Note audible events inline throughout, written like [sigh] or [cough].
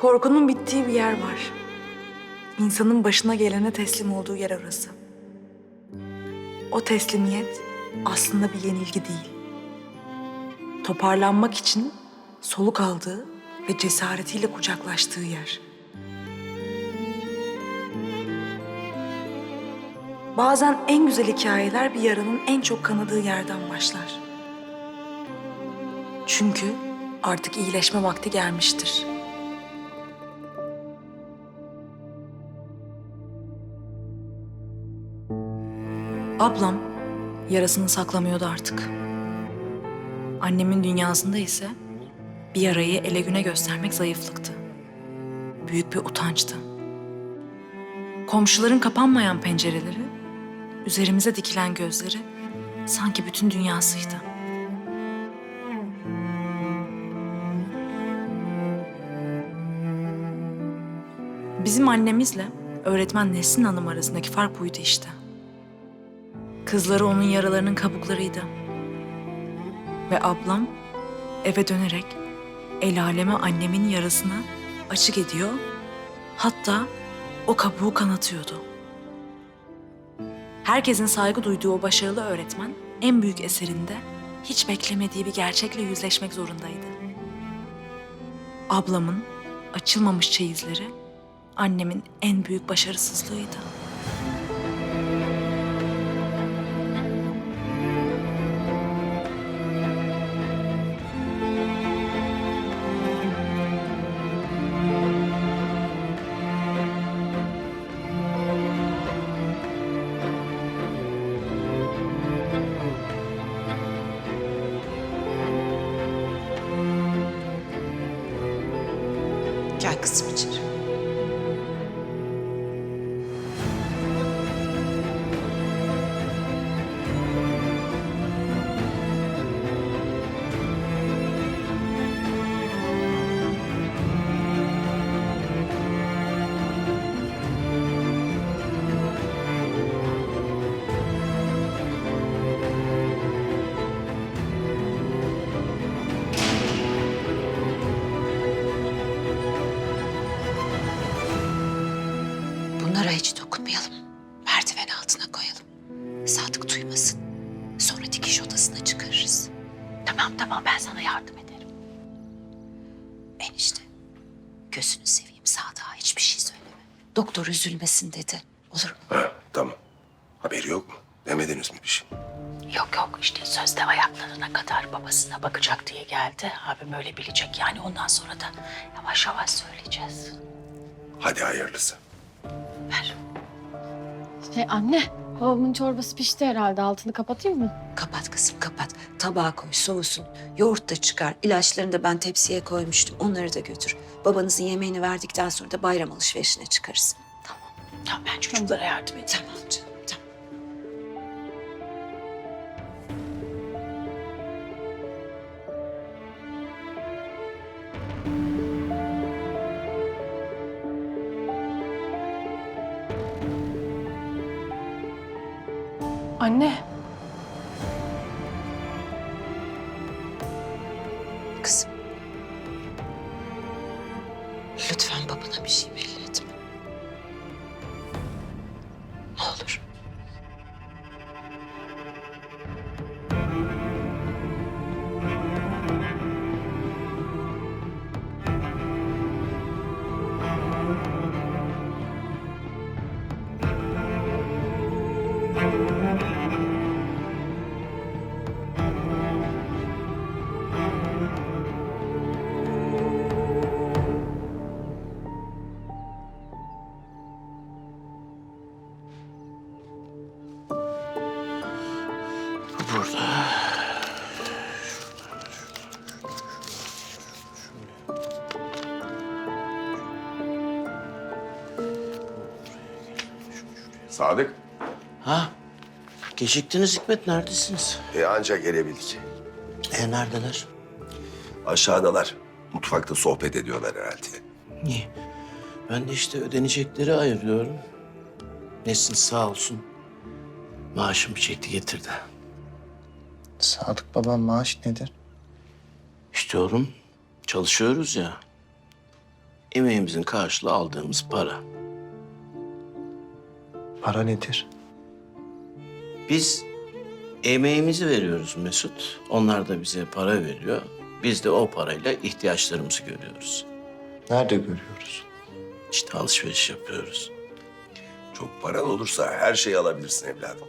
Korkunun bittiği bir yer var. İnsanın başına gelene teslim olduğu yer orası. O teslimiyet aslında bir yenilgi değil. Toparlanmak için soluk aldığı ve cesaretiyle kucaklaştığı yer. Bazen en güzel hikayeler bir yaranın en çok kanadığı yerden başlar. Çünkü artık iyileşme vakti gelmiştir. Ablam yarasını saklamıyordu artık. Annemin dünyasında ise bir yarayı ele güne göstermek zayıflıktı. Büyük bir utançtı. Komşuların kapanmayan pencereleri, üzerimize dikilen gözleri sanki bütün dünyasıydı. Bizim annemizle öğretmen Nesrin Hanım arasındaki fark buydu işte. Kızları onun yaralarının kabuklarıydı. Ve ablam eve dönerek el aleme annemin yarasına açık ediyor. Hatta o kabuğu kanatıyordu. Herkesin saygı duyduğu o başarılı öğretmen en büyük eserinde hiç beklemediği bir gerçekle yüzleşmek zorundaydı. Ablamın açılmamış çeyizleri annemin en büyük başarısızlığıydı. Gel kızım içeri. Tamam tamam ben sana yardım ederim. Enişte, gözünü seveyim Sadık'a hiçbir şey söyleme. Doktor üzülmesin dedi. Olur mu? Ha, tamam. Haberi yok mu? Demediniz mi bir şey? Yok yok işte sözde ayaklarına kadar babasına bakacak diye geldi. Abim öyle bilecek yani ondan sonra da yavaş yavaş söyleyeceğiz. Hadi hayırlısı. Ver. Şey anne, babamın çorbası pişti herhalde. Altını kapatayım mı? Kapat kızım kapat. Tabağa koy soğusun. Yoğurt da çıkar. İlaçlarını da ben tepsiye koymuştum. Onları da götür. Babanızın yemeğini verdikten sonra da bayram alışverişine çıkarız. Tamam ben çocuklara yardım edeyim. Tamam canım tamam. Anne, Lütfen babana bir şey belli etme. Burada. Sadık. Ha? Geciktiniz Hikmet neredesiniz? E anca gelebildik. E neredeler? Aşağıdalar. Mutfakta sohbet ediyorlar herhalde. Niye? Ben de işte ödenecekleri ayırıyorum. Nesin sağ olsun. Maaşımı çekti getirdi. Sadık babam maaş nedir? İşte oğlum çalışıyoruz ya. emeğimizin karşılığı aldığımız para. Para nedir? Biz emeğimizi veriyoruz Mesut. Onlar da bize para veriyor. Biz de o parayla ihtiyaçlarımızı görüyoruz. Nerede görüyoruz? İşte alışveriş yapıyoruz. Çok paran olursa her şeyi alabilirsin evladım.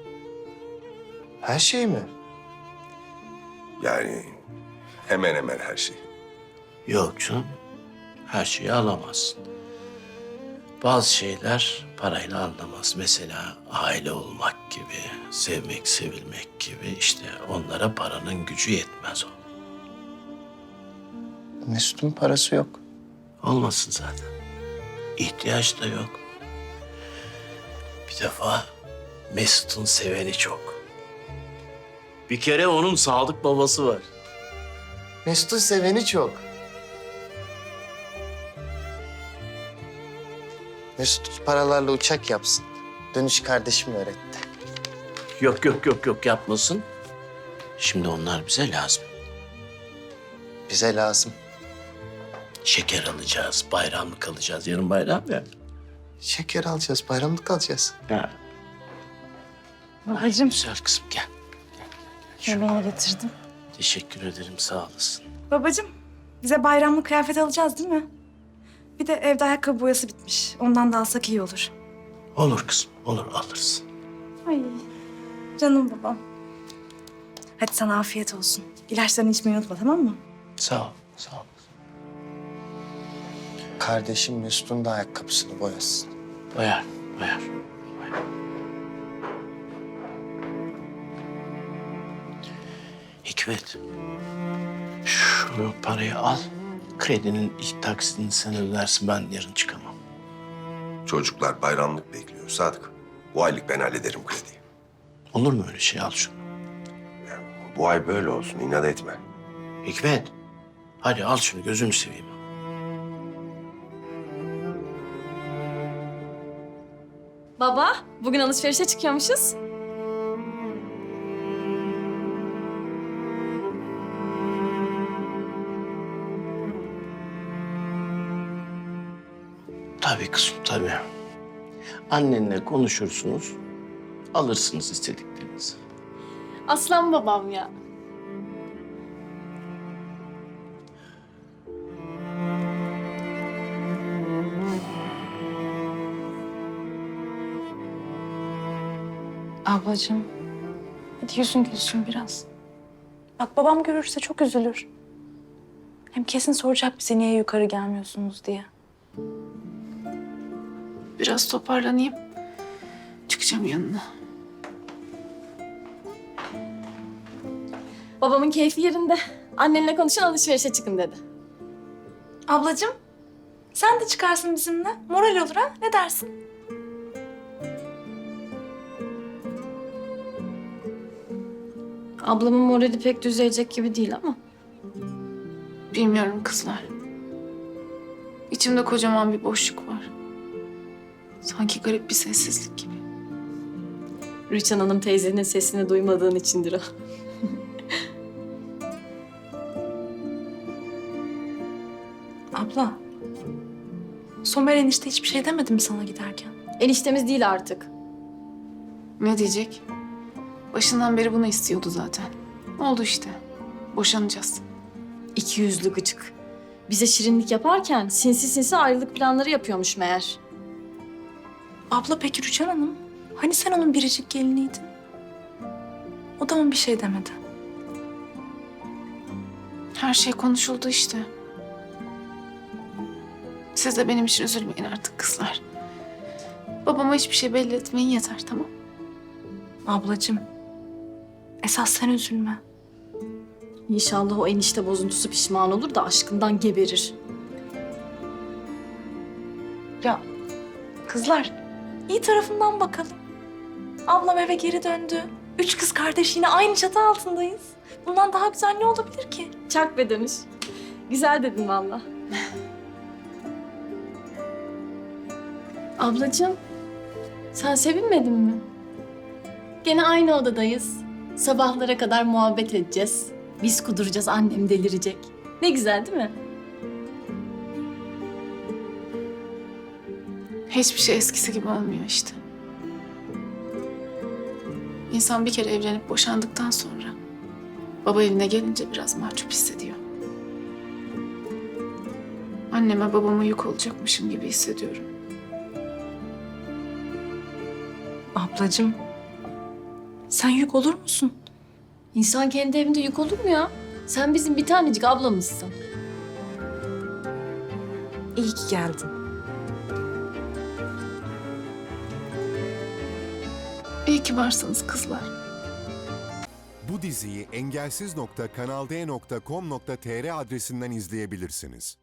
Her şey mi? Yani hemen hemen her şey. Yok canım. Her şeyi alamazsın. Bazı şeyler parayla alınamaz. Mesela aile olmak gibi, sevmek, sevilmek gibi işte onlara paranın gücü yetmez o. Mesut'un parası yok. Olmasın zaten. İhtiyaç da yok. Bir defa Mesut'un seveni çok. Bir kere onun sadık babası var. Mesut'un seveni çok. Mesut paralarla uçak yapsın. Dönüş kardeşim öğretti. Yok yok yok yok yapmasın. Şimdi onlar bize lazım. Bize lazım. Şeker alacağız, bayramlık alacağız. Yarın bayram ya. Şeker alacağız, bayramlık alacağız. Ha. Babacığım Güzel kızım gel. Yemeğini getirdim. Teşekkür ederim sağ olasın. Babacığım bize bayramlık kıyafet alacağız değil mi? Bir de evde ayakkabı boyası bitmiş. Ondan da alsak iyi olur. Olur kızım olur alırız. Ay canım babam. Hadi sana afiyet olsun. İlaçlarını içmeyi unutma tamam mı? Sağ ol sağ ol. Kardeşim Mesut'un da ayakkabısını boyasın. Bayar bayar. bayar. Hikmet. Şu parayı al. Kredinin ilk taksidini sen ödersin ben yarın çıkamam. Çocuklar bayramlık bekliyor Sadık. Bu aylık ben hallederim krediyi. Olur mu öyle şey al şunu. Yani bu ay böyle olsun inat etme. Hikmet. Hadi al şunu gözünü seveyim. Baba, bugün alışverişe çıkıyormuşuz. Tabii kızım tabii. Annenle konuşursunuz. Alırsınız istediklerinizi. Aslan babam ya. Ablacığım hadi yüzün gülsün biraz. Bak babam görürse çok üzülür. Hem kesin soracak bize niye yukarı gelmiyorsunuz diye. Biraz toparlanayım. Çıkacağım yanına. Babamın keyfi yerinde. Annenle konuşun alışverişe çıkın dedi. Ablacığım sen de çıkarsın bizimle. Moral olur ha ne dersin? Ablamın morali pek düzelecek gibi değil ama. Bilmiyorum kızlar. İçimde kocaman bir boşluk var. Sanki garip bir sessizlik gibi. Rüçhan Hanım teyzenin sesini duymadığın içindir o. [laughs] Abla. Somer enişte hiçbir şey demedi mi sana giderken? Eniştemiz değil artık. Ne diyecek? Başından beri bunu istiyordu zaten. Oldu işte. Boşanacağız. İki yüzlü gıcık. Bize şirinlik yaparken sinsi sinsi ayrılık planları yapıyormuş meğer. Abla peki Rüçhan Hanım? Hani sen onun biricik geliniydin? O da mı bir şey demedi? Her şey konuşuldu işte. Siz de benim için üzülmeyin artık kızlar. Babama hiçbir şey belli etmeyin yeter tamam Ablacığım. Esas sen üzülme. İnşallah o enişte bozuntusu pişman olur da aşkından geberir. Ya kızlar iyi tarafından bakalım. Ablam eve geri döndü. Üç kız kardeş yine aynı çatı altındayız. Bundan daha güzel ne olabilir ki? Çak be dönüş. Güzel dedin valla. Ablacığım, sen sevinmedin mi? Gene aynı odadayız. Sabahlara kadar muhabbet edeceğiz. Biz kuduracağız, annem delirecek. Ne güzel değil mi? Hiçbir şey eskisi gibi olmuyor işte. İnsan bir kere evlenip boşandıktan sonra baba evine gelince biraz mahcup hissediyor. Anneme babama yük olacakmışım gibi hissediyorum. Ablacığım, sen yük olur musun? İnsan kendi evinde yük olur mu ya? Sen bizim bir tanecik ablamızsın. İyi ki geldin. İyi ki varsınız kızlar. Bu diziyi engelsiz.kanalde.com.tr adresinden izleyebilirsiniz.